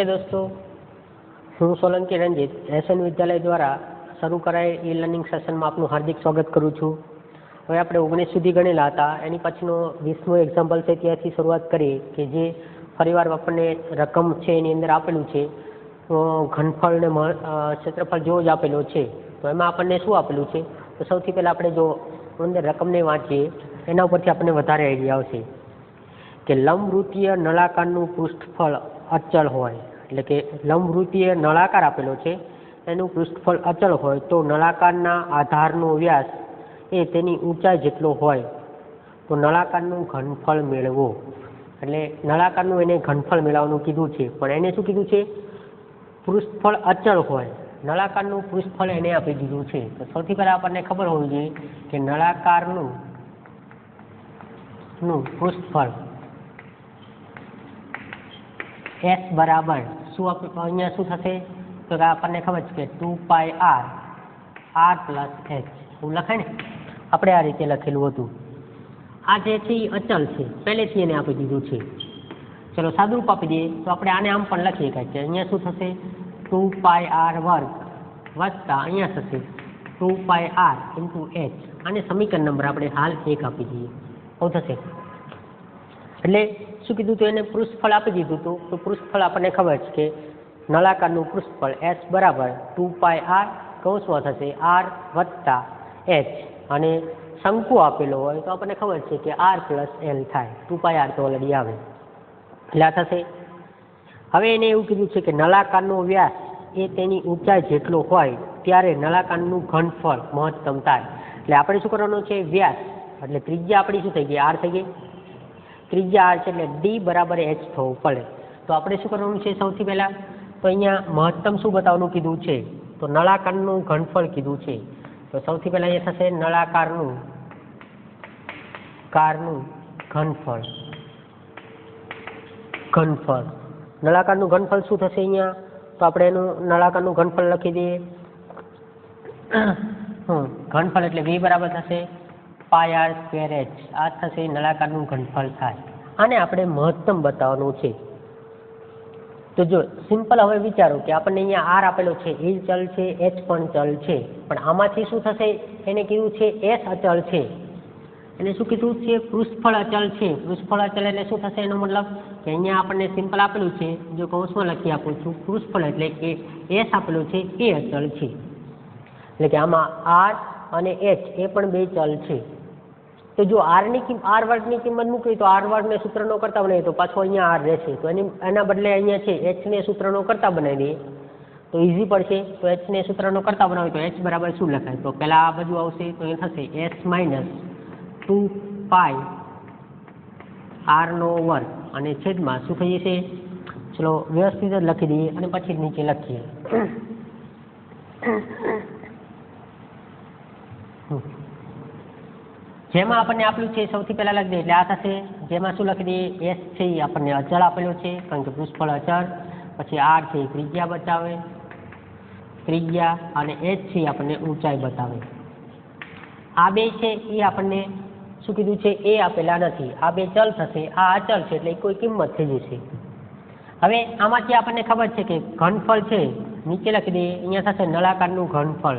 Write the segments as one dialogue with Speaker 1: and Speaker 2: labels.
Speaker 1: Okay દોસ્તો. હું Solanki Ranjit SN વિદ્યાલય દ્વારા શરૂ કરાયેલ ઈ લર્નિંગ સેશનમાં આપનું હાર્દિક સ્વાગત કરું છું. હવે આપણે ઓગણીસ સુધી ગણેલા હતા. એની પછીનો વીસમો એક્ઝામ્પલ છે, ત્યાંથી શરૂઆત કરીએ કે જે ફરીવાર આપણને રકમ છે, એની અંદર આપેલું છે. ઘનફળ ને ક્ષેત્રફળ જેવો જ આપેલો છે. તો એમાં આપણને શું આપેલું છે? તો સૌથી પહેલાં આપણે જો અંદર રકમને વાંચીએ, એના ઉપરથી આપણને વધારે આઈડિયા આવશે કે લંબવૃત્તીય નળાકારનું પૃષ્ઠફળ અચળ હોય. એટલે કે લંબવૃત્તીય નળાકાર આપેલો છે. એનું પૃષ્ઠફળ અચળ હોય તો નળાકારના આધારનો વ્યાસ એ તેની ઊંચાઈ જેટલો હોય તો નળાકારનું ઘનફળ મેળવો. એટલે નળાકારનું એને ઘનફળ મેળવવાનું કીધું છે. પણ એને શું કીધું છે? પૃષ્ઠફળ અચળ હોય. નળાકારનું પૃષ્ઠફળ એને આપી દીધું છે. તો સૌથી પહેલાં આપણને ખબર હોવી જોઈએ કે નળાકારનું નું પૃષ્ઠફળ એસ બરાબર શું અહીંયા શું થશે? તો કે આપણને ખબર છે કે two pi R. R plus H. એવું લખાય ને? આપણે આ રીતે લખેલું હતું. આ જે છે એ અચલ છે. પહેલેથી એને આપી દીધું છે. ચલો સાદુરૂપ આપી દઈએ. તો આપણે આને આમ પણ લખી શકાય છે અહીંયા શું થશે? ટુ પાય આર વર્ગ વત્તા અહીંયા થશે. Two pi R into H. આને સમીકરણ નંબર આપણે હાલ એક આપી દઈએ. શું થશે? એટલે શું કીધું હતું એને પૃષ્ઠફળ આપી દીધું હતું. તો પૃષ્ઠફળ આપણને ખબર છે કે નળાકારનું પૃષ્ઠફળ એસ બરાબર ટુ પાય આર કૌંસમાં થશે. આર વત્તા એચ. અને શંકુ આપેલો હોય તો આપણને ખબર છે કે આર પ્લસ એલ થાય. ટુ પાય આર તો ઓલરેડી આવે. એટલે આ થશે. હવે એને એવું કીધું છે કે નળાકારનો વ્યાસ એ તેની ઊંચાઈ જેટલો હોય ત્યારે નળાકારનું ઘનફળ મહત્તમ થાય. એટલે આપણે શું કરવાનું છે? વ્યાસ. એટલે ત્રિજ્યા આપણી શું થઈ ગઈ? આર થઈ ગઈ. ત્રિજ્યા આર છે એટલે ડી બરાબર એચ થવું પડે. તો આપણે શું કરવાનું છે સૌથી પહેલાં? તો અહીંયા મહત્તમ શું બતાવવાનું કીધું છે? તો નળાકારનું ઘનફળ કીધું છે. તો સૌથી પહેલાં અહીંયા થશે નળાકારનું, કારનું ઘનફળ. ઘનફળ. નળાકારનું ઘનફળ શું થશે અહીંયા? તો આપણે એનું નળાકારનું ઘનફળ લખી દઈએ. ઘનફળ એટલે વી બરાબર થશે પાય આર સ્ક્વેર એચ આ થશે નળાકારનું ઘનફળ થાય. આને આપણે મહત્તમ બતાવવાનું છે. તો જો સિમ્પલ હવે વિચારો કે આપણને અહીંયા આર આપેલો છે, એ ચલ છે એચ પણ ચલ છે. પણ આમાંથી શું થશે? એને કીધું છે એસ અચળ છે. એને શું કીધું છે? પૃષ્ઠફળ અચળ છે. પૃષ્ઠફળ અચળ એટલે શું થશે એનો મતલબ? કે અહીંયા આપણને સિમ્પલ આપેલું છે. જો કૌંસમાં લખી આપું છું, પૃષ્ઠફળ એટલે કે એસ આપેલું છે, એ અચળ છે. એટલે કે આમાં આર અને એચ એ પણ બે ચલ છે. તો જો આરની કિંમત આર વર્ગની કિંમત મૂકવી તો આર વર્ગને સૂત્રનો કરતા બનાવીએ તો પાછો અહીંયા આર રહેશે. તો એની એના બદલે અહીંયા છે એચને સૂત્રનો કરતા બનાવી દઈએ તો ઇઝી પડશે. તો એચને સૂત્રનો કરતા બનાવીએ તો એચ બરાબર શું લખાય? તો પહેલાં આ બાજુ આવશે તો એ થશે એચ માઇનસ ટુ પાય આરનો વર્ગ. અને છેદમાં શું થઈ જશે? ચલો વ્યવસ્થિત જ લખી દઈએ અને પછી નીચે લખીએ. હમ. જેમાં આપણને આપેલું છે સૌથી પહેલા લખી દઈએ એટલે આ થશે. જેમાં શું લખી દઈએ? એસ છે એ આપણને અચળ આપેલો છે, કારણ કે પૃષ્ઠફળ અચળ પછી આર છે એ ત્રિજ્યા બતાવે. ત્રિજ્યા અને એચ છે આપણને ઊંચાઈ બતાવે. આ બે છે એ આપણને શું કીધું છે? એ આપેલા નથી. આ બે ચલ થશે. આ અચળ છે એટલે કોઈ કિંમત થઈ જશે. હવે આમાંથી આપણને ખબર છે કે ઘનફળ છે. નીચે લખી દઈએ. અહીંયા થશે નળાકારનું ઘનફળ.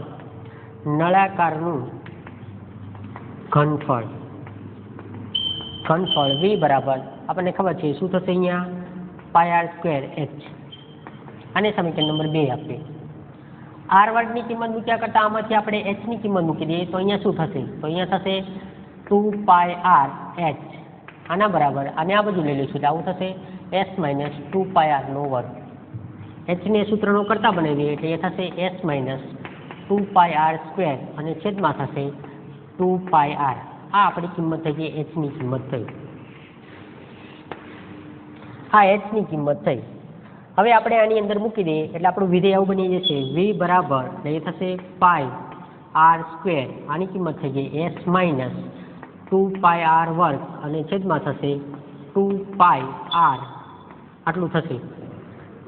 Speaker 1: નળાકારનું ઘનફળ ઘનફળ વી બરાબર. આપણને ખબર છે, શું થશે અહીંયા? પાય આર સ્ક્વેર એચ અને સમીકરણ નંબર બે આપીએ. આર વર્ગની કિંમત મૂક્યા કરતાં આમાંથી આપણે એચની કિંમત મૂકી દઈએ, તો અહીંયા શું થશે? તો અહીંયા થશે ટુ પાય આર એચ આના બરાબર. અને આ બધું લઈ લઈશું આવું થશે. એસ માઇનસ ટુ પાય આરનો વર્ગ. એચને સૂત્રનો કરતાં બનાવીએ એટલે એ થશે S minus two pi R square અને છેદમાં થશે ટુ પાય આર. આ આપણી કિંમત થઈ ગઈ એચની કિંમત થઈ. આ એચની કિંમત થઈ. હવે આપણે આની અંદર મૂકી દઈએ, એટલે આપણું વિધેય આવું બની જશે. વી બરાબર, એટલે એ થશે પાઈ આર સ્ક્વેર આની કિંમત થઈ ગઈ S minus two pi R વર્ગ, અને છેદમાં થશે ટુ પાય આર. આટલું થશે.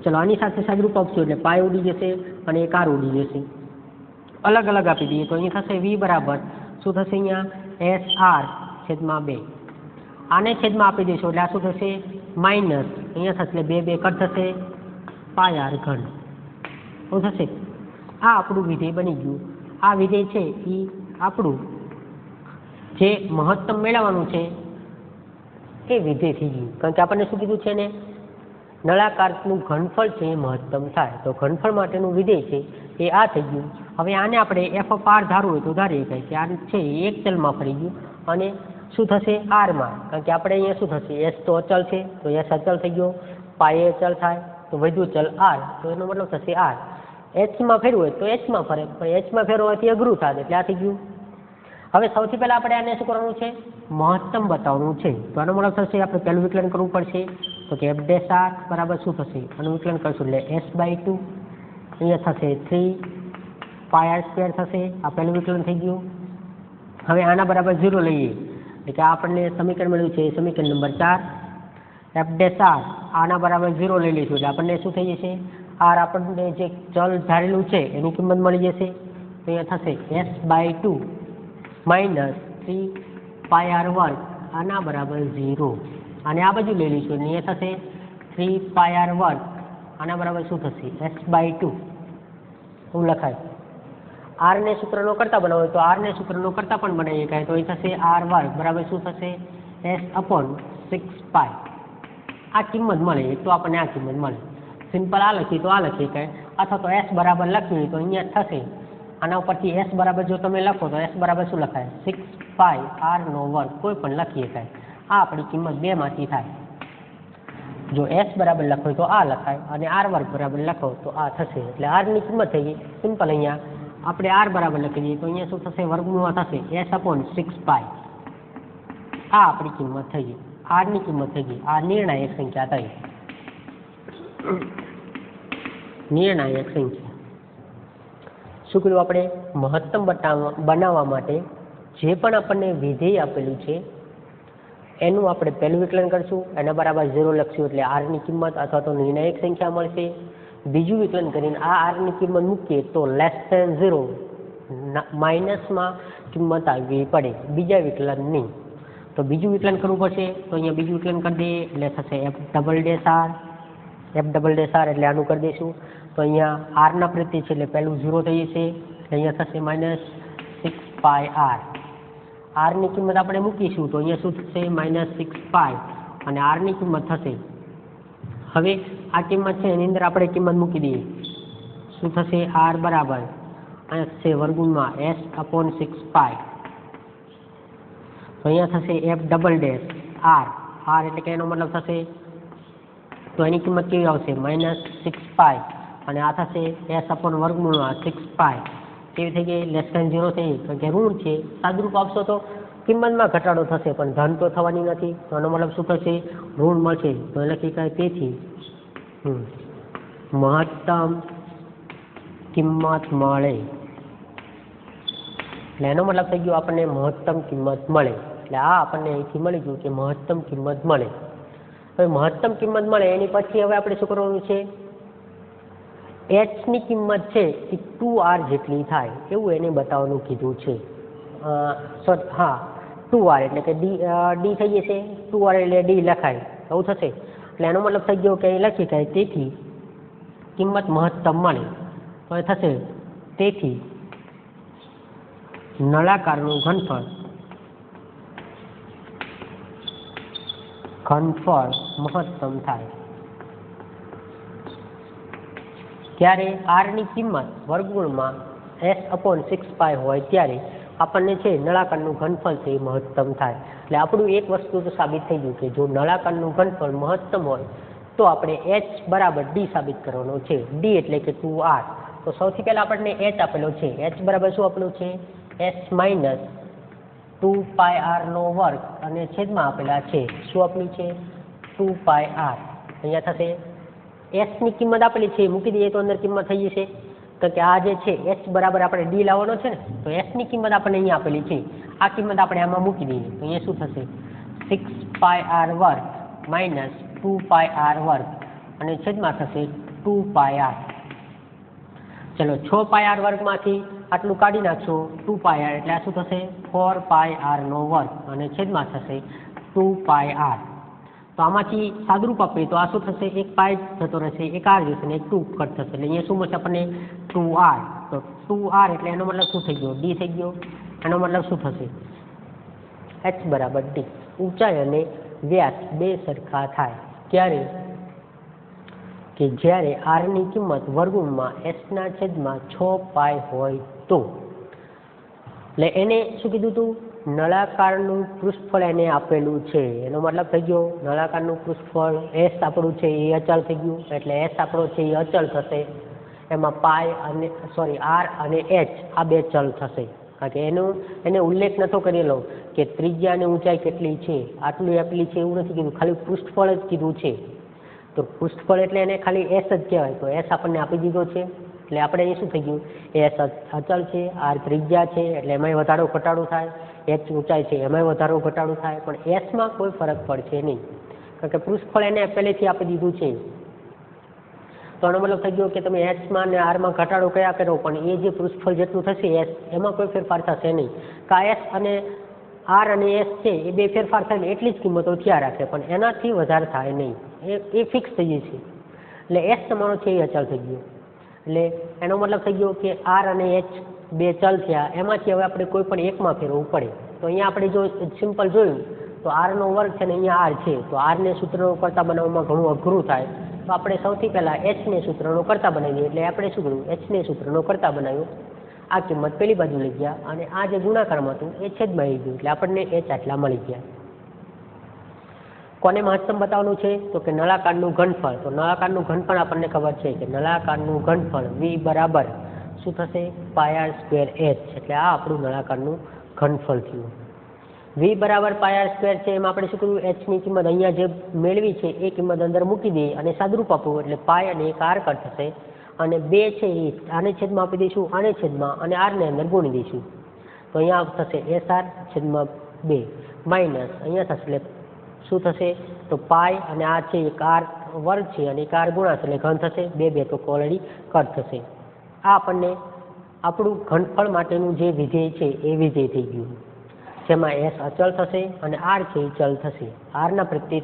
Speaker 1: ચલો, આની સાથે સાદરૂપ આપશું, એટલે પાય ઉડી જશે અને એક આર ઉડી જશે. અલગ અલગ આપી દઈએ, તો અહીં થશે વી બરાબર શું થશે અહીંયા એસ આર છેદમાં બે. આને છેદમાં આપી દઈશું એટલે આ શું થશે? માઇનસ. અહીંયા થશે એટલે બે બે કટ થશે. પાય આર ઘન. શું થશે? આ આપણું વિધેય બની ગયું. આ વિધેય છે એ આપણું જે મહત્તમ મેળવવાનું છે એ વિધેય થઈ ગયું. કારણ કે આપણને શું કીધું છે ને નળાકારનું ઘનફળ છે એ મહત્તમ થાય. તો ઘનફળ માટેનું વિધેય છે એ આ થઈ ગયું. હવે આને આપણે એફ ઓફ આર ધારવું હોય તો ધારી શકાય કે આ છે એ એક ચલમાં ફરી ગયું. અને શું થશે? આરમાં કારણ કે આપણે અહીંયા શું થશે? એસ તો અચલ છે. તો એસ અચલ થઈ ગયો. પાય અચલ થાય. તો વધુ ચલ આર તો એનો મતલબ થશે આર એચમાં ફેરવું હોય તો એચમાં ફરે. પણ એચમાં ફેરવવાથી અઘરું થાય. એટલે આ થઈ ગયું. હવે સૌથી પહેલાં આપણે આને શું કરવાનું છે? મહત્તમ બતાવવાનું છે. તો આનો મતલબ થશે આપણે પહેલું વિકલન કરવું પડશે. તો કે એફ ડેશ આર બરાબર શું થશે? આનું વિકલન કરશું. એટલે એસ બાય ટુ અહીંયા થશે થ્રી પાય આર સ્ક્વેર થશે. આ પહેલું વિકલન થઈ ગયું. હવે આના બરાબર ઝીરો લઈએ. એટલે કે આપણને સમીકરણ મળ્યું છે સમીકરણ નંબર ચાર. એફ ડેશ આર આના બરાબર ઝીરો લઈ લઈશું. એટલે આપણને શું થઈ જશે? આર આપણને જે ચલ ધારેલું છે, એની કિંમત મળી જશે. તો અહીંયા થશે S by two minus three pi R વર્ગ આના બરાબર ઝીરો અને આ બાજુ લઈ લઈશું. ને એ થશે થ્રી પાય આર વન આના બરાબર શું થશે? એક્સ બાય ટુ શું લખાય? આરને સૂત્રનો કરતા બનાવો. તો આર ને સૂત્રનો કરતા પણ બનાવી શકાય તો એ થશે આર વર્ગ બરાબર શું થશે? એસ અપોન સિક્સ પાય આ કિંમત મળે. એક તો આપણને આ કિંમત મળે. સિમ્પલ આ લખીએ તો આ લખી શકાય અથવા તો એસ બરાબર લખવી તો અહીંયા થશે. આના ઉપરથી એસ બરાબર જો તમે લખો તો એસ બરાબર શું લખાય? સિક્સ પાય આરનો વર્ગ કોઈ પણ લખી શકાય આ આપણી કિંમત બેમાંથી થાય. જો એસ બરાબર લખો તો આ લખાય અને આર વર્ગ બરાબર લખો તો આ થશે. એટલે આરની કિંમત થઈ ગઈ. સિમ્પલ અહીંયા. આપણે આર બરાબર લખી દઈએ તો અહીંયા શું થશે? વર્ગમૂળમાં થશે. એસ અપોન સિક્સ પાય આ આપણી કિંમત થઈ ગઈ. આરની કિંમત થઈ ગઈ. આ નિર્ણાયક સંખ્યા થઈ. નિર્ણાયક સંખ્યા. શું કર્યું આપણે? મહત્તમ બનાવવા માટે જે પણ આપણને વિધેય આપેલું છે એનું આપણે પહેલું વિકલન કરશું. એના બરાબર ઝીરો લખશું એટલે આરની કિંમત અથવા તો નિર્ણાયક સંખ્યા મળશે. બીજું વિકલન કરીને આ આરની કિંમત મૂકીએ તો લેસ ધેન ઝીરો માઇનસમાં કિંમત આવવી પડે. બીજા વિકલનની. તો બીજું વિકલન કરવું પડશે. તો અહીંયા બીજું વિકલન કરી દઈએ એટલે થશે F double dash R F double dash R એટલે આનું કરી દઈશું. તો અહીંયા આરના પ્રત્યે છે એટલે પહેલું ઝીરો થઈ જશે. એટલે અહીંયા થશે માઇનસ સિક્સ પાય આર આરની કિંમત આપણે મૂકીશું તો અહીંયા શું થશે? માઇનસ સિક્સ ફાઈવ અને આરની કિંમત થશે. હવે આ કિંમત છે, એની અંદર આપણે કિંમત મૂકી દઈએ. શું થશે? આર બરાબર. અહીંયા છે વર્ગુણમાં એસ અપોન સિક્સ ફાઈવ તો અહીંયા થશે F double dash R R એટલે કે એનો મતલબ થશે, તો એની કિંમત કેવી આવશે? માઇનસ સિક્સ ફાઈવ અને આ થશે એસ અપોન વર્ગમૂળમાં સિક્સ પાય કેવી થઈ ગઈ લેસ ધેન ઝીરો થઈ કારણ કે ઋણ છે, સાદુરૂપ આપશો તો કિંમતમાં ઘટાડો થશે, પણ ધન તો થવાની નથી. તો એનો મતલબ શું થશે? ઋણ મળશે. તો લખી શકાય તેથી મહત્તમ કિંમત મળે. એટલે એનો મતલબ થઈ ગયો આપણને મહત્તમ કિંમત મળે. એટલે આ આપણને અહીંથી મળી ગયું કે મહત્તમ કિંમત મળે. હવે મહત્તમ કિંમત મળે એની પછી હવે આપણે શું કરવાનું છે? એચની કિંમત છે એ ટુ આર જેટલી થાય. એવું એને બતાવવાનું કીધું છે. સો, હા ટુ આર એટલે કે ડી ડી થઈ જશે. ટુ આર એટલે ડી લખાય. એવું થશે. એટલે એનો મતલબ થઈ ગયો કે અહીં લખી શકાય. તેથી કિંમત મહત્તમ મળે તો એ થશે. તેથી નળાકારનું ઘનફળ. ઘનફળ મહત્તમ થાય. ત્યારે આરની કિંમત વર્ગમૂળમાં એસ અપોન સિક્સ પાય હોય ત્યારે આપણને છે નળાકારનું ઘનફળ છે એ મહત્તમ થાય. એટલે આપણું એક વસ્તુ તો સાબિત થઈ ગયું કે જો નળાકારનું ઘનફળ મહત્તમ હોય, તો આપણે એચ બરાબર ડી સાબિત કરવાનો છે. ડી એટલે કે ટુ આર તો સૌથી પહેલા આપણને એચ આપેલો છે. એચ બરાબર શું આપેલું છે? S minus two pi R નો વર્ગ અને છેદમાં આપેલા છે. શું આપેલું છે? ટુ પાય આર અહીંયા થશે એસની કિંમત આપેલી છે મૂકી દઈએ તો અંદર કિંમત થઈ જશે. તો કે આ જે છે એસ બરાબર આપણે ડી લાવવાનો છે ને, તો એસની કિંમત આપણે અહીંયા આપેલી છે. આ કિંમત આપણે આમાં મૂકી દઈએ. તો અહીંયા શું થશે? સિક્સ પાય આર વર્ગ માઇનસ ટુ પાય આર વર્ગ. અને છેદમાં થશે ટુ પાય આર ચલો, છ પાય આર વર્ગમાંથી આટલું કાઢી નાખશો ટુ પાય આર એટલે આ શું થશે? ફોર પાય આર નો વર્ગ. અને છેદમાં થશે ટુ પાય આર તો આમાંથી સાદુરૂપ આપીએ તો આ શું થશે? એક પાય જતો રહેશે, એક આર જશે ને એક ટુ કટ થશે. એટલે અહીંયા શું મળશે આપણને? Two R. તો ટુ આર એટલે એનો મતલબ શું થઈ ગયો? ડી થઈ ગયો. એનો મતલબ શું થશે? એચ બરાબર ડી. ઊંચાઈ અને વ્યાસ બે સરખા થાય. ત્યારે કે જ્યારે આરની કિંમત વર્ગમૂળમાં એસના છેદમાં છ પાય હોય તો. એટલે એને શું કીધું તું? નળાકારનું પૃષ્ઠફળ એને આપેલું છે. એનો મતલબ થઈ ગયો, નળાકારનું પૃષ્ઠફળ એસ આપણું છે, એ અચળ થઈ ગયું. એટલે એસ આપણો છે, એ અચળ થશે. એમાં પાય અને સોરી આર અને એચ આ બે ચલ થશે. કારણ કે એનો, એને ઉલ્લેખ નહોતો કરેલો કે ત્રિજ્યા અને ઊંચાઈ કેટલી છે. આટલું આટલી છે એવું નથી કીધું. ખાલી પૃષ્ઠફળ જ કીધું છે. તો પૃષ્ઠફળ એટલે એને ખાલી એસ જ કહેવાય. તો એસ આપણને આપી દીધો છે. એટલે આપણે એ શું થઈ ગયું? એસ અચળ છે આર ત્રિજ્યા છે, એટલે એમાંય વધારો ઘટાડો થાય. એચ ઊંચાઈ છે, એમાંય વધારો ઘટાડો થાય. પણ એસમાં કોઈ ફરક પડશે નહીં. કારણ કે પૃષ્ઠફળ એને પહેલેથી આપી દીધું છે. તો એનો મતલબ થઈ ગયો કે તમે એચમાં અને આરમાં ઘટાડો કયા કરો પણ એ જે પૃષ્ઠફળ જેટલું થશે એસ એમાં કોઈ ફેરફાર થશે નહીં. કા એસ અને આર અને એસ છે, એ બે ફેરફાર થાય ને એટલી જ કિંમતો થયા રાખે. પણ એનાથી વધારે થાય નહીં. એ એ ફિક્સ થઈ જાય છે. એટલે એસ તમારો છે એ અચળ થઈ ગયો. એટલે એનો મતલબ થઈ ગયો કે આર અને એચ બે ચલ થયા. એમાંથી હવે આપણે કોઈ પણ એકમાં ફેરવવું પડે. તો અહીંયા આપણે જો સિમ્પલ જોયું, તો આરનો વર્ગ છે ને અહીંયા આર છે. તો આરને સૂત્રનો કરતા બનાવવામાં ઘણું અઘરું થાય. તો આપણે સૌથી પહેલાં એચને સૂત્રનો કરતા બનાવીએ. એટલે આપણે શું કર્યું? એચને સૂત્રનો કરતા બનાવ્યો. આ કિંમત પેલી બાજુ લઈ ગયા અને આ જે ગુણાકારમાં હતું, એ છેદમાં આવી ગયું. એટલે આપણને એચ આટલા મળી ગયા. કોને મહત્તમ બતાવવાનું છે? તો કે નળાકારનું ઘનફળ. તો નળાકારનું ઘનફળ આપણને ખબર છે કે નળાકારનું ઘનફળ વી બરાબર શું થશે? પાયાર સ્ક્વેર એચ એટલે આ આપણું નળાકારનું ઘનફળ થયું. વી બરાબર પાયાર સ્ક્વેર છે. એમાં આપણે શું કર્યું? એચની કિંમત અહીંયા જે મેળવી છે, એ કિંમત અંદર મૂકી દઈએ અને સાદુરૂપ આપવું એટલે પાય અને એક આર કટ થશે. અને બે છે એ આને છેદમાં આપી દઈશું, આને છેદમાં, અને આરને અંદર ગુણી દઈશું. તો અહીંયા થશે એસ આર છેદમાં બે. માઇનસ અહીંયા થશે એટલે શું થશે? તો પાય અને આ છે એક આર વર્ગ છે અને એક આર ગુણાશે એટલે ઘન થશે. બે બે તો ઓલરેડી કટ થશે. આ આપણને આપણું ઘનફળ માટેનું જે વિધેય છે એ વિધેય થઈ ગયું. જેમાં એસ અચળ થશે અને આર છે એ ચલ થશે. આરના પ્રત્યે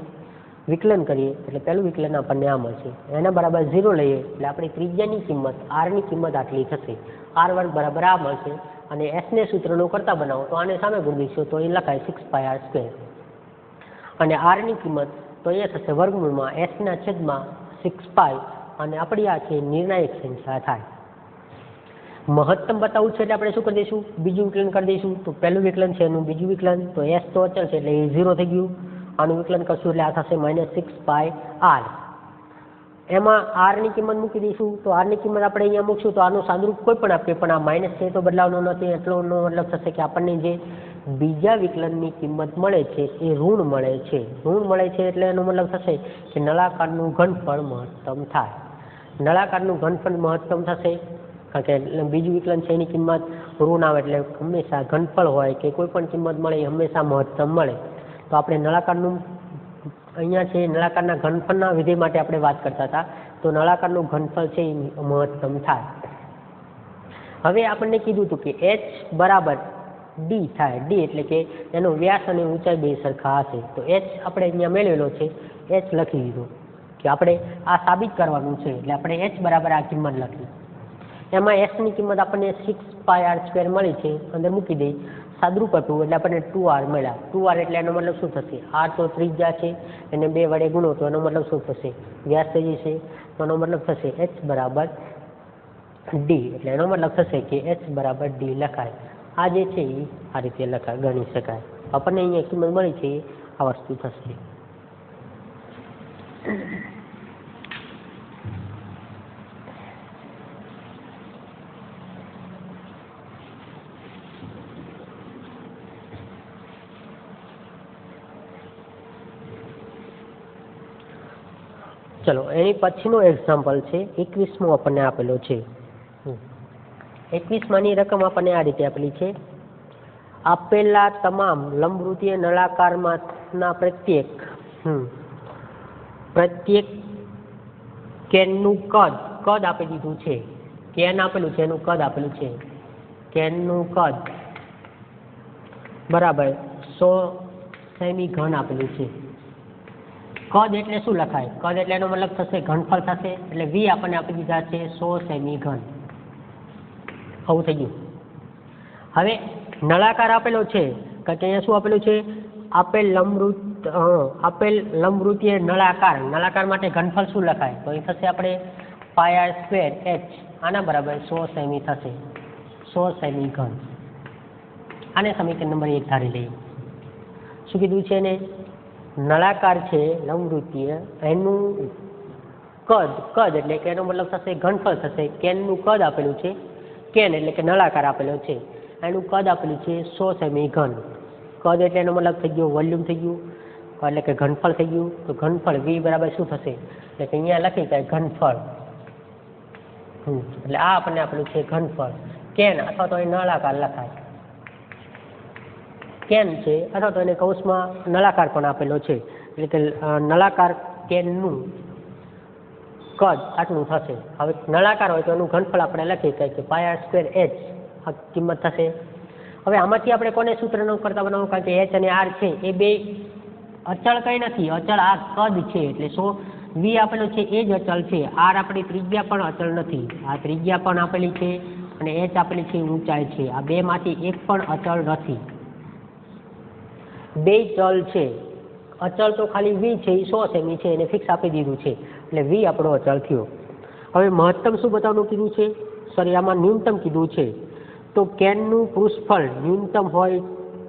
Speaker 1: વિકલન કરીએ, એટલે પહેલું વિકલન આપણને આ મળશે. એના બરાબર ઝીરો લઈએ, એટલે આપણી ત્રિજ્યાની કિંમત, આરની કિંમત આટલી થશે. આર વર્ગ બરાબર આ મળશે અને એસને સૂત્રનો કરતા બનાવો. તો આને સામે ગુણ તો એ લખાય સિક્સ પાય આર સ્ક્વેર અને આરની કિંમત તો એ થશે વર્ગમૂળમાં એસના છેદમાં સિક્સ પાય અને આપણી આ છે નિર્ણાયક સંખ્યા થાય. મહત્તમ બતાવવું છે એટલે આપણે શું કરી દઈશું? બીજું વિકલન કરી દઈશું. તો પહેલું વિકલન છે એનું બીજું વિકલન. તો એસ તો અચળ છે એટલે એ ઝીરો થઈ ગયું. આનું વિકલન કરશું એટલે આ થશે માઇનસ સિક્સ પાય આર એમાં આરની કિંમત મૂકી દઈશું. તો આરની કિંમત આપણે અહીંયા મૂકશું. તો આનું સાદુરૂપ કોઈ પણ આપીએ પણ આ માઇનસ છે તો બદલાવનો નથી. એટલોનો મતલબ થશે કે આપણને જે બીજા વિકલનની કિંમત મળે છે, એ ઋણ મળે છે. ઋણ મળે છે એટલે એનો મતલબ થશે કે નળાકારનું ઘનફળ મહત્તમ થાય. નળાકારનું ઘનફળ મહત્તમ થશે, કારણ કે બીજું વિકલન છે એની કિંમત, ઋણ આવે એટલે હંમેશા ઘનફળ હોય કે કોઈ પણ કિંમત મળે એ હંમેશા મહત્તમ મળે. તો આપણે નળાકારનું, અહીંયા છે નળાકારના ઘનફળના વિધેય માટે આપણે વાત કરતા હતા, તો નળાકારનું ઘનફળ છે એ મહત્તમ થાય. હવે આપણને કીધું હતું કે એચ બરાબર ડી થાય. ડી એટલે કે એનો વ્યાસ અને ઊંચાઈ બે સરખા હશે. તો એચ આપણે અહીંયા મેળવેલો છે. એચ લખી દીધો કે આપણે આ સાબિત કરવાનું છે. એટલે આપણે એચ બરાબર આ કિંમત લખી. એમાં એચની કિંમત આપણને સિક્સ પાય આર સ્ક્વેર મળી છે. અંદર મૂકી દઈ સાદરૂપ હતું એટલે આપણને ટુ આર મળ્યા. ટુ આર એટલે એનો મતલબ શું થશે? આર તો ત્રિજ્યા છે. એને બે વડે ગુણો તો એનો મતલબ શું થશે? વ્યાસ થઈ જશે. તો એનો મતલબ થશે એચ બરાબર ડી એટલે એનો મતલબ થશે કે એચ બરાબર ડી લખાય. આ જે છે એ આ રીતે લખા, ગણી શકાય. આપણને અહીંયા કિંમત મળી છે, આ વસ્તુ થશે. ચલો, એની પછીનો એક્ઝામ્પલ છે, એકવીસમો આપણને આપેલો છે. એકવીસમાંની રકમ આપણને આ રીતે આપેલી છે. આપેલા તમામ લંબવૃત્તીય નળાકારમાંના પ્રત્યેક પ્રત્યેક કેનનું કદ કદ આપી દીધું છે. કેન આપેલું છે, એનું કદ આપેલું છે. કેનનું કદ બરાબર સો સેમી ઘન આપેલું છે. કદ એટલે શું લખાય? કદ એટલે એનો મતલબ થશે ઘનફળ થશે. એટલે વી આપણને આપી દીધા છે સો સેમી ઘન. આવું થઈ ગયું. હવે નળાકાર આપેલો છે, કારણ કે અહીંયા શું આપેલું છે? આપેલ લંબવૃત આપેલ લંબવૃત્તીય નળાકાર. નળાકાર માટે ઘનફળ શું લખાય? તો એ થશે આપણે પાય સ્ક્વેર એચ આના બરાબર સો સેમી થશે. સો સેમી ઘન. આને સમીકરણ નંબર એક ધારી લઈએ. શું કીધું છે એને? નળાકાર છે લંબવૃત્તીય એનું કદ કદ એટલે કે એનો મતલબ થશે ઘનફળ, થશે કેનનું કદ આપેલું છે. કેન એટલે કે નળાકાર આપેલો છે. એનું કદ આપેલું છે સો સેમી ઘન. કદ એટલે એનો મતલબ થઈ ગયો વોલ્યુમ થઈ ગયું. એટલે કે ઘનફળ થઈ ગયું. તો ઘનફળ વી બરાબર શું થશે? એટલે કે અહીંયા લખી કે ઘનફળ. એટલે આ આપણને આપેલું છે ઘનફળ. કેન અથવા તો એ નળાકાર લખાય. કેન છે અથવા તો એને કૌંસમાં નળાકાર પણ આપેલો છે. એટલે કે નળાકાર કેનનું કદ આટલું થશે. હવે નળાકાર હોય તો એનું ઘનફળ આપણે લખી શકીએ કે પાય આર સ્ક્વેર એચ આ કિંમત થશે. હવે આમાંથી આપણે કોને સૂત્રનો કરતા બનાવવું? કારણ કે એચ અને આર છે, એ બે અચળ કંઈ નથી. અચળ આ કદ છે, એટલે સો વી આપેલું છે, એ જ અચળ છે. આર આપણી ત્રિજ્યા પણ અચળ નથી. આ ત્રિજ્યા પણ આપેલી છે અને એચ આપેલી છે ઊંચાઈ છે. આ બેમાંથી એક પણ અચળ નથી. બે ચલ છે. અચળ તો ખાલી વી છે એ સો સેમી છે, એને ફિક્સ આપી દીધું છે. એટલે વી આપણો અચળ થયો. હવે મહત્તમ શું બતાવવાનું કીધું છે? સોરી આમાં ન્યૂનતમ કીધું છે. તો કેનનું પૃષ્ઠફળ ન્યૂનતમ હોય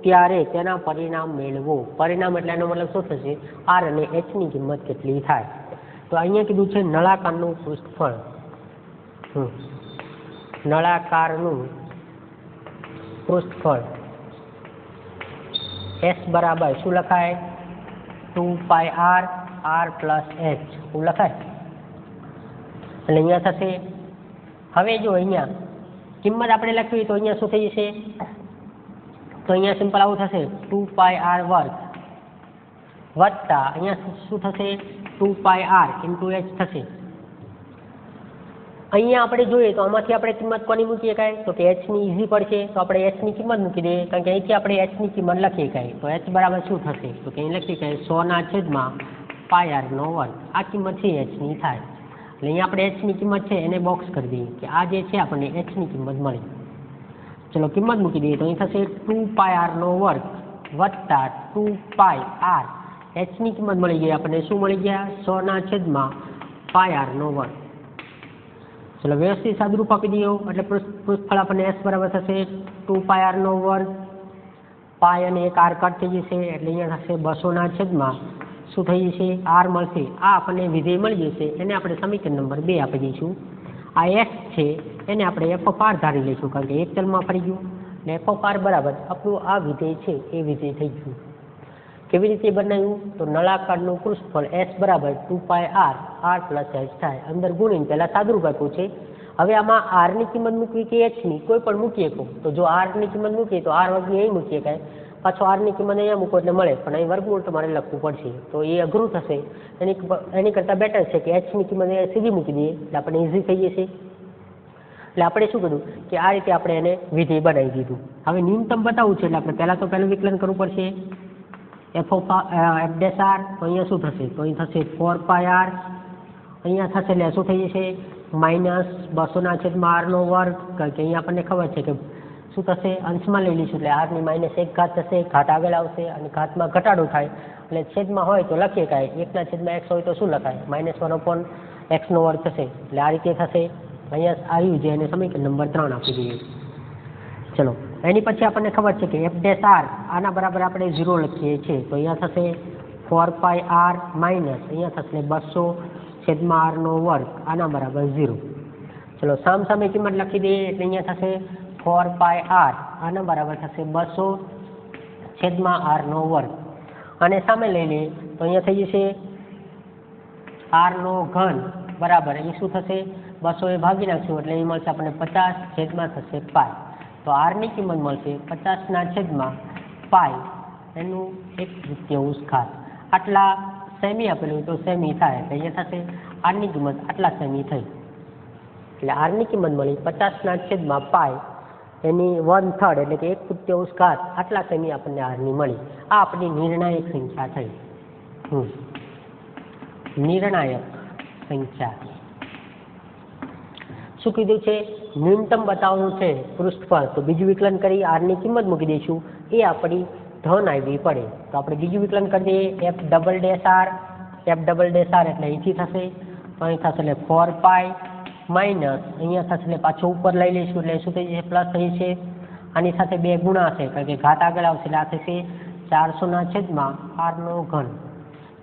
Speaker 1: ત્યારે તેના પરિણામ મેળવો. પરિણામ એટલે એનો મતલબ શું થશે? આર અને એચની કિંમત કેટલી થાય? તો અહીંયા કીધું છે નળાકારનું પૃષ્ઠફળ હમ. નળાકારનું પૃષ્ઠફળ એસ બરાબર શું લખાય? Two pi R R plus H શું લખાય. એટલે અહીંયા થશે, હવે જો અહીંયા કિંમત આપણે લખવી તો અહીંયા શું થઈ જશે? તો અહીંયા સિમ્પલ આવું થશે ટુ પાય આર વર્ગ વત્તા, અહીંયા શું થશે? Two pi R into H થશે. અહીંયા આપણે જોઈએ તો આમાંથી આપણે કિંમત કોની મૂકી શકાય તો કે એચની ઇઝી પડશે, તો આપણે એચની કિંમત મૂકી દઈએ. કારણ કે અહીંથી આપણે એચની કિંમત લખી શકાય તો એચ બરાબર શું થશે? તો કે અહીં લખી શકાય સોના છેદમાં પાય આરનો વર્ગ. આ કિંમત છે એચની થાય. એટલે અહીંયા આપણે એચની કિંમત છે, એને બોક્સ કરી દઈએ કે આ જે છે આપણને એચની કિંમત મળી. ચલો, કિંમત મૂકી દઈએ તો અહીં થશે ટુ પાય આરનો વર્ગ વત્તા ટુ પાય આર એચની કિંમત મળી ગઈ આપણને. શું મળી ગયા? સોના છેદમાં પાય આરનો વર્ગ. ચલો વ્યવસ્થિત સાદુરૂપ આપી દઈએ એટલે પૃષ્ઠ પૃષ્ઠફળ આપણને એસ બરાબર થશે. ટુ પાય આરનો વર્ગ. પાય અને એક આર કટ થઈ જશે. એટલે અહીંયા થશે બસોના છેદમાં. શું થઈ જશે? આર મળશે. આ આપણને વિધેય મળી જશે. એને આપણે સમીકરણ નંબર બે આપી દઈશું. આ એસ છે. એને આપણે એફ ઓફ આર ધારી લઈશું. કારણ કે એક ચલમાં ફરી ગયું. ને એફ ઓફ આર બરાબર આપણું આ વિધેય છે. એ વિધેય થઈ ગયું. કેવી રીતે બનાવ્યું? તો નળાકારનું પૃષ્ઠફળ એસ બરાબર two pi R R plus H થાય. અંદર ગુણીને પહેલાં સાદુરૂપ આપ્યું છે. હવે આમાં આરની કિંમત મૂકવી કે એચની કોઈ પણ મૂકીએ કહો. તો જો આરની કિંમત મૂકીએ તો આર વર્ગની અહીં મૂકી શકાય પાછો આરની કિંમત અહીંયા મૂકો એટલે મળે. પણ અહીં વર્ગમૂળ તમારે લખવું પડશે. તો એ અઘરું થશે. એની એની કરતાં બેટર છે કે એચની કિંમત અહીંયા સીધી મૂકી દઈએ. એટલે આપણને ઇઝી થઈ જશે. એટલે આપણે શું કર્યું? કે આ રીતે આપણે એને વિધેય બનાવી દીધું. હવે ન્યૂનતમ બતાવવું છે એટલે આપણે પહેલાં તો પહેલું વિકલન કરવું પડશે. F of F dash R તો અહીંયા શું થશે? તો અહીં થશે ફોર પાય આર અહીંયા થશે એટલે શું થઈ જશે? માઇનસ બસોના છેદમાં આરનો વર્ગ, કારણ કે અહીંયા આપણને ખબર છે કે શું થશે? અંશમાં લઈ લઈશું એટલે આરની માઇનસ એક ઘાત થશે, ઘાત આગળ આવશે અને ઘાતમાં ઘટાડો થાય. એટલે છેદમાં હોય તો લખીએ કાંઈ એકના છેદમાં એક્સ હોય તો શું લખાય? માઇનસ વન અપોન એક્સનો વર્ગ થશે. એટલે આ રીતે થશે. અહીંયા આવ્યું છે એને સમીકરણ નંબર ત્રણ આપી દઈએ. ચલો. એની પછી આપણને ખબર છે કે એફ ડેશ આર આના બરાબર આપણે ઝીરો લખીએ છીએ. તો અહીંયા થશે ફોર પાય આર માઇનસ અહીંયા થશે બસો છેદમાં આરનો વર્ગ, આના બરાબર ઝીરો ચલો સામસામે કિંમત લખી દઈએ એટલે અહીંયા થશે ફોર પાય આર આના બરાબર થશે બસો છેદમાં આરનો વર્ગ. અને સામે લઈ લઈએ, તો અહીંયા થઈ જશે આરનો ઘન, બરાબર. એ શું થશે? બસો એ ભાગી નાખશું, એટલે એ મળશે આપણને પચાસ છેદમાં થશે પાય તો આરની કિંમત મળશે પચાસના છેદમાં પાય. એનું એક તૃતીયાંશ ઘાત આટલા સેમી આપેલું તો સેમી થાય એટલે અહીંયા થશે આરની કિંમત આટલા સેમી થઈ. એટલે આરની કિંમત મળી પચાસના છેદમાં પાય. એની વન થર્ડ એટલે કે એક તૃતીયાંશ ઘાત આટલા સેમી આપણને આરની મળી. આ આપણી નિર્ણાયક સંખ્યા થઈ. નિર્ણાયક સંખ્યા. શું કીધું છે? ન્યૂનતમ બતાવવાનું છે પૃષ્ઠ પર તો બીજું વિકલન કરી આરની કિંમત મૂકી દઈશું. એ આપણી ધન આવી પડે. તો આપણે બીજું વિકલન કરી દઈએ. F double dash R F double dash R એટલે અહીંથી થશે. અહીં થશે એટલે ફોર પાય માઇનસ અહીંયા થશે એટલે પાછો ઉપર લઈ લઈશું. એટલે શું થઈ જશે? પ્લસ થઈ છે આની સાથે બે ગુણા હશે. કારણ કે ઘાત આગળ આવશે એટલે આ થશે ચારસોના છેદમાં આરનો ઘન.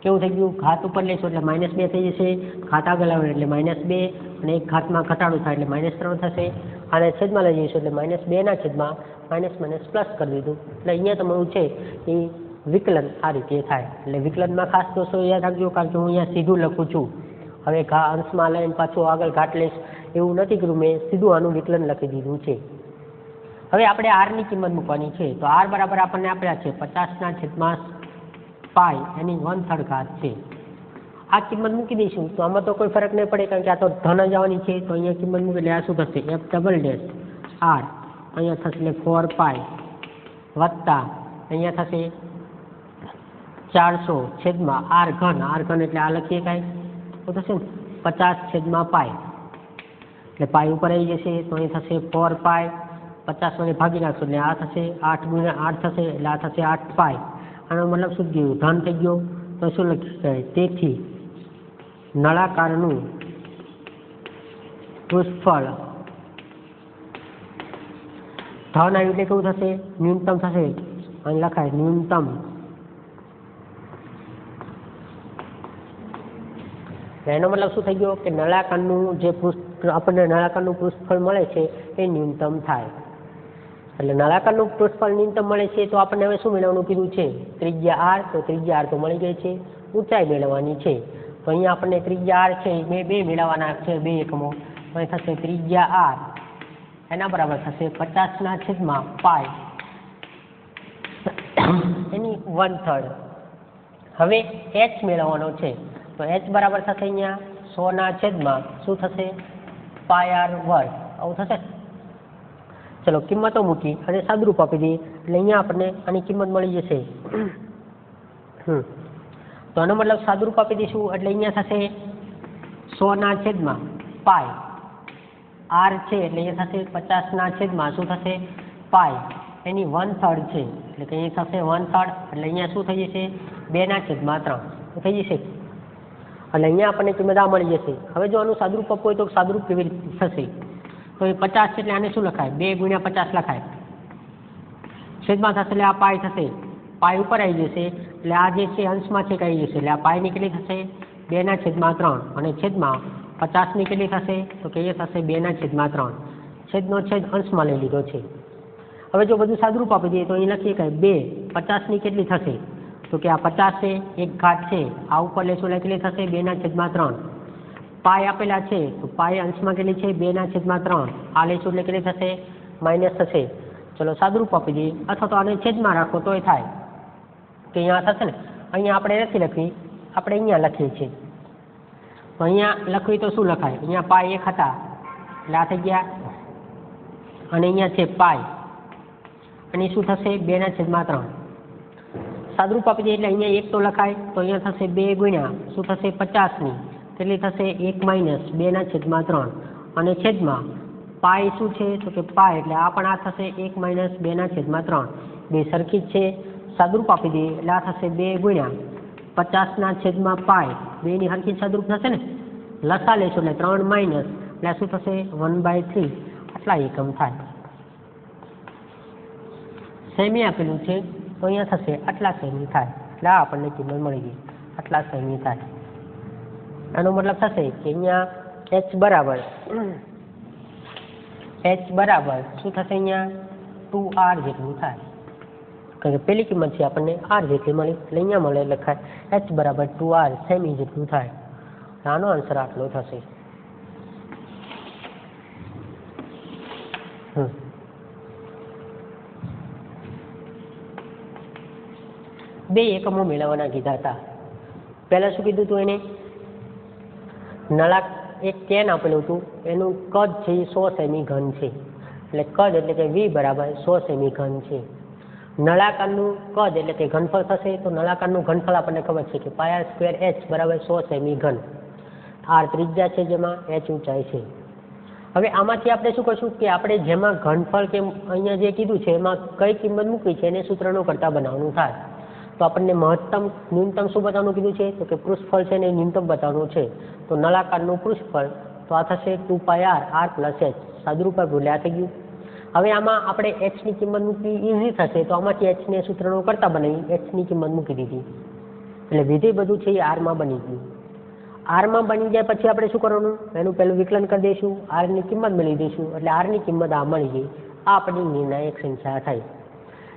Speaker 1: કેવું થઈ ગયું? ઘાત ઉપર લઈશું એટલે માઇનસ બે થઈ જશે. ઘાત આગળ આવે એટલે માઇનસ બે. અને એક ઘાતમાં ઘટાડો થાય એટલે માઇનસ ત્રણ થશે. અને છેદમાં લઈ જઈશું એટલે માઇનસ બેના છેદમાં માઇનસ માઇનસ પ્લસ કરી દીધું. એટલે અહીંયા તમારું છે એ વિકલન આ રીતે થાય. એટલે વિકલનમાં ખાસ દોસ્તો યાદ રાખજો કારણ કે હું અહીંયા સીધું લખું છું. હવે ઘા અંશમાં લઈને પાછું આગળ ઘાટ લઈશ. એવું નથી કર્યું, મેં સીધું આનું વિકલન લખી દીધું છે. હવે આપણે આરની કિંમત મૂકવાની છે. તો આર બરાબર આપણને આપ્યા છે પચાસના છેદમાં પાય એની વન થર્ડ ઘાત છે. આ કિંમત મૂકી દઈશું. તો આમાં તો કોઈ ફરક નહીં પડે, કારણ કે આ તો ધન જ આવવાની છે. તો અહીંયા કિંમત મૂકી એટલે આ શું થશે? એફ ડબલ ડેશ આર અહીંયા થશે એટલે ફોર પાય વત્તા અહીંયા થશે ચારસો છેદમાં આર ઘન. આર ઘન એટલે આ લખીએ કાંઈ? તો થશે પચાસ છેદમાં પાય એટલે પાય ઉપર આવી જશે. તો અહીં થશે ફોર પાય પચાસ વડે ભાગી નાખશો એટલે આ થશે આઠ ગુણ્યા આઠ થશે એટલે આ થશે આઠ પાય આનો મતલબ શું ગયું ધન થઈ ગયો. તો શું લખી શકાય? તેથી નળાકારનું પુષ્ફળ ધન આવ્યું એટલે કેવું થશે? ન્યૂનતમ થશે. અહીં લખાય, ન્યૂનતમ. એનો મતલબ શું થઈ ગયો? કે નળાકારનું જે પૃષ્ઠ આપણને નળાકારનું પુષ્ફળ મળે છે, એ ન્યૂનતમ થાય. એટલે નળાકારનું પુષ્ફળ ન્યૂનતમ મળે છે, તો આપણને હવે શું મેળવવાનું કીધું છે? ત્રિજ્યા આર, તો ત્રિજ્યા આર તો મળી ગઈ છે. ઊંચાઈ મેળવવાની છે. તો અહીંયા આપણને ત્રિજ્યા આર છે, બે બે મેળવવાના છે, બે એકમો. તો અહીં થશે ત્રિજ્યા આર. એના બરાબર થશે પચાસના છેદમાં પાય. એની વન થર્ડ હવે એચ મેળવવાનો છે. તો એચ બરાબર થશે અહીંયા સોના છેદમાં શું થશે? પાય આર વર્ગ. આવું થશે? ચલો, કિંમતો મૂકી અને સાદરૂપ આપી દઈએ. એટલે અહીંયા આપણને આની કિંમત મળી જશે. હમ. તો આનો મતલબ સાદુરૂપ આપી દઈશું. એટલે અહીંયા થશે સોના છેદમાં પાય. આર છે એટલે અહીંયા થશે પચાસના છેદમાં. શું થશે? પાય. એની વન થર્ડ છે. એટલે કે અહીંયા થશે વન થર્ડ એટલે અહીંયા શું થઈ જશે? બેના છેદમાં ત્રણ. થઈ જશે? એટલે અહીંયા આપણને કિંમત મળી જશે. હવે જો આનું સાદુરૂપ આપવું હોય તો સાદરૂપ કેવી રીતે થશે? તો એ પચાસ છે એટલે આને શું લખાય? બે ગુણ્યા પચાસ લખાય. છેદમાં થશે એટલે આ પાય થશે. પાય ઉપર આવી જશે. એટલે આ જે છે અંશમાં છે આવી જશે. એટલે આ પાયની કેટલી થશે બેના છેદમાં ત્રણ અને છેદમાં પચાસની કેટલી થશે તો કે એ થશે બેના છેદમાં ત્રણ. છેદનો છેદ અંશમાં લઈ લીધો છે. હવે જો બધું સાદરૂપ આપી દઈએ તો અહીં લખીએ કે બે પચાસની કેટલી થશે? તો કે આ પચાસ છે એક ઘાટ છે. આ ઉપર લેશું એટલે થશે? બેના છેદમાં ત્રણ. પાય આપેલા છે. તો પાય અંશમાં કેટલી છે? બેના છેદમાં ત્રણ. આ લેશું એટલે થશે? માઇનસ થશે. ચલો સાદરૂપ આપી દઈએ. અથવા તો આને છેદમાં રાખો તો એ થાય. કે અહીંયા થશે ને, અહીંયા આપણે નથી લખવી આપણે અહીંયા લખીએ છીએ. અહીંયા લખવી તો શું લખાય? અહીંયા પાય એક હતા. એટલે આ થઈ ગયા. અને અહીંયા છે પાય. અને શું થશે? બેના છેદમાં ત્રણ. સાદરૂપ આપી એટલે અહીંયા એક તો લખાય, તો અહીંયા થશે બે ગુણ્યા. શું થશે? પચાસની. કેટલી થશે એક માઇનસ બેના છેદમાં ત્રણ. અને છેદમાં પાય શું છે? તો કે પાય. એટલે આ પણ આ થશે એક માઇનસ બેના છેદમાં ત્રણ. બે સરખી જ છે. સાદરૂપ આપી દઈએ એટલે આ થશે બે ગુણ્યા પચાસના છેદમાં પાય. બેની હરખી સદરૂપ થશે ને? લસા લેશો એટલે ત્રણ માઇનસ. એટલે શું થશે? One by three. આટલા એકમ થાય. સેમી આપેલું છે તો અહીંયા થશે આટલા સેમી થાય. એટલે આ આપણને કિંમત મળી ગઈ. આટલા સેમી થાય. આનો મતલબ થશે કે અહીંયા એચ બરાબર એચ બરાબર શું થશે અહીંયા? ટુ આર જેટલું થાય. કારણ કે પહેલી કિંમત આપણને આર જેટલી મળી, એટલે અહીંયા મળે લખાય એચ બરાબર ટુ આર સેમી જેટલું થાય. આનો આન્સર આટલો થશે. બે એકમો મેળવવાના કીધા હતા. પહેલાં શું કીધું હતું એને? નળાક એક કેન આપેલું હતું. એનું કદ છે એ સો સેમી ઘન છે. એટલે કદ એટલે કે વી બરાબર સો સેમી ઘન છે. નળાકારનું કદ એટલે કે ઘનફળ થશે તો નળાકારનું ઘનફળ આપણને ખબર છે કે પાય સ્ક્વેર એચ બરાબર સો સેમી ઘન. આર ત્રિજ્યા છે જેમાં એચ ઊંચાઈ છે. હવે આમાંથી આપણે શું કરશું કે આપણે જેમાં ઘનફળ કે અહીંયા જે કીધું છે એમાં કઈ કિંમત મૂકી છે એને સૂત્રનો કરતા બનાવવાનું થાય. તો આપણને મહત્તમ ન્યૂનતમ શું બતાવવાનું કીધું છે? તો કે પૃષ્ઠફળ છે ને એ ન્યૂનતમ બતાવવાનું છે. તો નળાકારનું પૃષ્ઠફળ તો આ થશે two pi R R plus H. સાદુરૂપ ભૂલે આ થઈ ગયું. હવે આમાં આપણે એચની કિંમત મૂકવી ઇઝી થશે તો આમાંથી એચને સૂત્રનો કરતા બનાવી એચની કિંમત મૂકી દીધી. એટલે વિધેય બધું છે એ આરમાં બની ગયું. આરમાં બની જાય પછી આપણે શું કરવાનું? એનું પહેલું વિકલન કરી દઈશું. આરની કિંમત મેળવી દઈશું. એટલે આરની કિંમત આ મળી ગઈ. આ આપણી નિર્ણાયક સંખ્યા થાય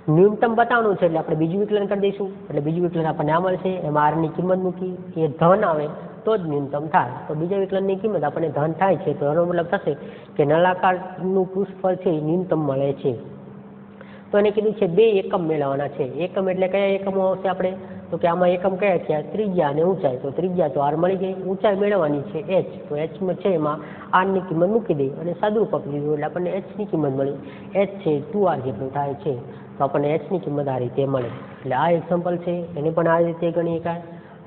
Speaker 1: ન્યૂનતમ બતાવવાનું છે એટલે આપણે બીજું વિકલન કરી દઈશું. એટલે બીજું વિકલન આપણને આ મળશે. એમાં આરની કિંમત મૂકી. એ ધન આવે. તો જ ન્યૂનતમ થાય. તો બીજા વિકલનની કિંમત આપણને ધન થાય છે, તો એનો મતલબ થશે કે નળાકારનું પુષ્ફળ છે એ ન્યૂનતમ મળે છે. તો એને કીધું છે બે એકમ મેળવવાના છે. એકમ એટલે કયા એકમો આવશે આપણે? તો કે આમાં એકમ કયા છે? ત્રિજ્યા અને ઊંચાઈ. તો ત્રિજ્યા તો આર મળી ગઈ ઊંચાઈ મેળવવાની છે એચ તો એચમાં છે એમાં આરની કિંમત મૂકી દઈ અને સાદું આપી દીધું એટલે આપણને એચની કિંમત મળી. એચ છે ટુ આર જેટલું થાય છે. તો આપણને એચની કિંમત આ રીતે મળે. એટલે આ એક્ઝામ્પલ છે. એને પણ આ રીતે ગણી શકાય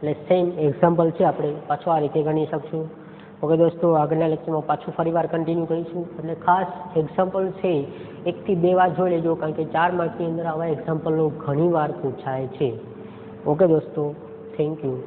Speaker 1: એટલે સેમ એક્ઝામ્પલ છે, આપણે પાછું આ રીતે ગણી શકશું. ઓકે દોસ્તો, આગળના લેક્ચરમાં પાછું ફરીવાર કન્ટિન્યુ કરીશું. એટલે ખાસ એક્ઝામ્પલ છે, એકથી બે વાર જોઈ લેજો, કારણ કે ચાર માર્કની અંદર આવા એક્ઝામ્પલો ઘણી વાર પૂછાય છે. ઓકે દોસ્તો થેન્ક યુ